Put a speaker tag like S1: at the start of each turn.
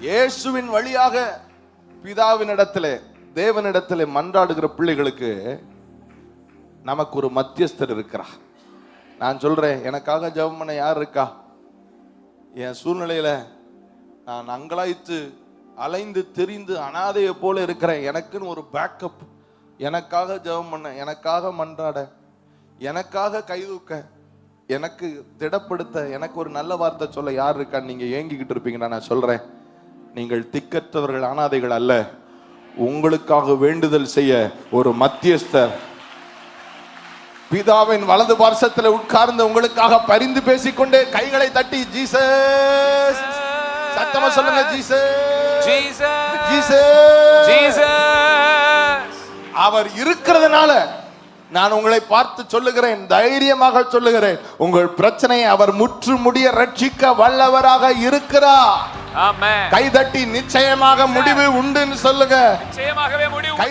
S1: இயேசுவின் வழியாக பிதாவினிடத்திலே தேவனிடத்திலே மன்றாடுகிற பிள்ளைகளுக்கு நமக்கு ஒரு மத்தியஸ்தர் இருக்கிறா நான் சொல்றேன் எனக்காக ஜெபம் பண்ண யார் இருக்கா? என் சூழ்நிலையில நான் அங்கலாய்த்து அலைந்து தெரிந்து அனாதையை போல இருக்கிறேன். எனக்குன்னு ஒரு பேக்கப் எனக்காக ஜெபம் பண்ண எனக்காக மன்றாட எனக்காக கைதூக்க எனக்கு திடப்படுத்த எனக்கு ஒரு நல்ல வார்த்தை சொல்ல யார் இருக்கான்னு நீங்க ஏங்கிக்கிட்டு இருப்பீங்கன்னா நான் சொல்றேன். நீங்கள் திக்கற்றவர்கள் அனாதைகள் அல்ல. உங்களுக்காக வேண்டுதல் செய்ய ஒரு மத்தியஸ்தர். பிதாவின் வலது பார்சத்தில் உட்கார்ந்து உங்களுக்காக பரிந்து பேசிக்கொண்டே கைகளை தட்டி ஜீசஸ்! சத்தமா சொல்லுங்க ஜீசஸ். அவர் இருக்கிறதுனால நான் உங்களை பார்த்து சொல்லுகிறேன் தைரியமாக சொல்லுகிறேன். உங்கள் பிரச்சனையை அவர் முற்று முடிய ரட்சிக்க வல்லவராக இருக்கிறார். கைதட்டி நிச்சயமாக முடிவு உண்டுன்னு சொல்லுங்க.
S2: நிச்சயமாகவே முடிவு
S1: கை